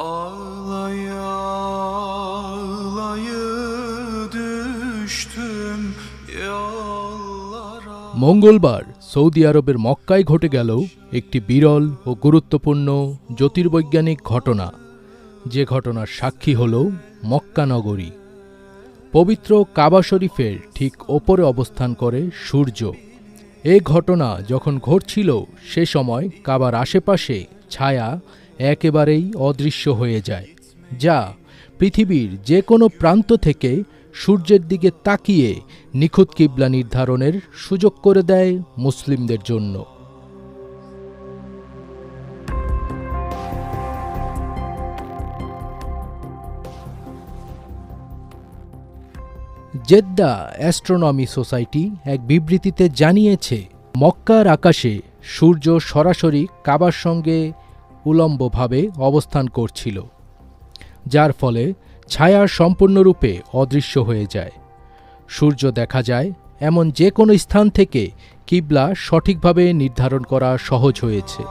Ağlaya düştüm yollara. মঙ্গলবার Saudi আরবের মক্কায় ঘটে গেল একটি বিরল ও গুরুত্বপূর্ণ জ্যোতির্বৈজ্ঞানিক ঘটনা। যে ঘটনার সাক্ষী হল মক্কা নগরী। পবিত্র কাবা শরীফের ঠিক ওপরে অবস্থান করে সূর্য। এ ঘটনা যখন ঘটছিল সে সময় কাবার আশেপাশে ছায়া একেবারেই অদৃশ্য হয়ে যায়। যা পৃথিবীর যে কোনো প্রান্ত থেকে সূর্যের দিকে তাকিয়ে নিখুঁত কিবলা নির্ধারণের সুযোগ করে দেয় মুসলিমদের জন্য। জেদ্দা অ্যাস্ট্রোনমি সোসাইটি এক বিবৃতিতে জানিয়েছে, মক্কার আকাশে সূর্য সরাসরি কাবার সঙ্গে উলম্বভাবে অবস্থান করছিল, যার ফলে ছায়া সম্পূর্ণরূপে অদৃশ্য হয়ে যায়। সূর্য দেখা যায় এমন যে কোনো স্থান থেকে কিবলা সঠিকভাবে নির্ধারণ করা সহজ হয়েছে।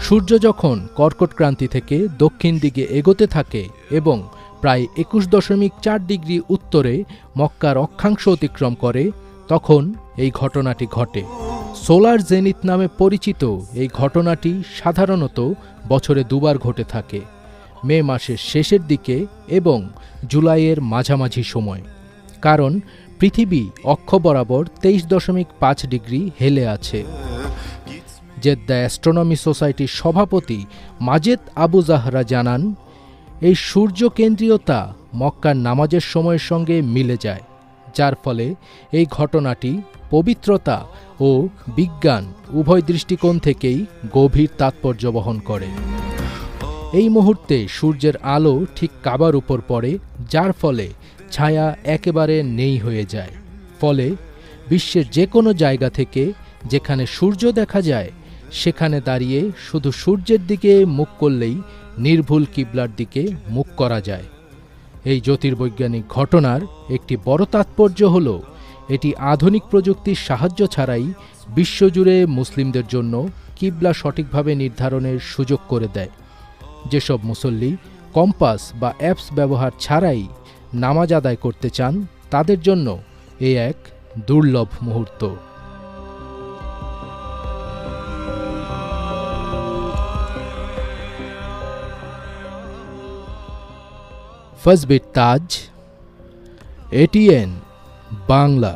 সূর্য যখন কর্কট ক্রান্তি থেকে দক্ষিণ দিকে এগোতে থাকে এবং প্রায় একুশ দশমিক চার ডিগ্রি উত্তরে মক্কার অক্ষাংশ অতিক্রম করে, তখন এই ঘটনাটি ঘটে। সোলার জেনিত নামে পরিচিত এই ঘটনাটি সাধারণত বছরে দুবার ঘটে থাকে, মে মাসের শেষের দিকে এবং জুলাইয়ের মাঝামাঝি সময়। কারণ পৃথিবী অক্ষ বরাবর তেইশ দশমিক পাঁচ ডিগ্রি হেলে আছে। জেদ্দা অ্যাস্ট্রোনমি সোসাইটির সভাপতি মাজেদ আবু জাহরা জানান, এই সূর্য কেন্দ্রীয়তা মক্কার নামাজের সময়ের সঙ্গে মিলে যায়। যার ফলে এই ঘটনাটি পবিত্রতা ও বিজ্ঞান উভয় দৃষ্টিকোণ থেকেই গভীর তাৎপর্য বহন করে। এই মুহূর্তে সূর্যের আলো ঠিক কাবার উপর পড়ে, যার ফলে ছায়া একেবারে নেই হয়ে যায়। ফলে বিশ্বের যে কোনো জায়গা থেকে যেখানে সূর্য দেখা যায়, সেখানে দাঁড়িয়ে শুধু সূর্যের দিকে মুখ করলেই নির্ভুল কিবলার দিকে মুখ করা যায়। এই জ্যোতির্বৈজ্ঞানিক ঘটনার একটি বড় তাৎপর্য হল, এটি আধুনিক প্রযুক্তির সাহায্য ছাড়াই বিশ্বজুড়ে মুসলিমদের জন্য কিবলা সঠিকভাবে নির্ধারণের সুযোগ করে দেয়। যেসব মুসল্লি কম্পাস বা অ্যাপস ব্যবহার ছাড়াই নামাজ আদায় করতে চান, তাদের জন্য এ এক দুর্লভ মুহূর্ত। ফজবির তাজ এটিএন বাংলা।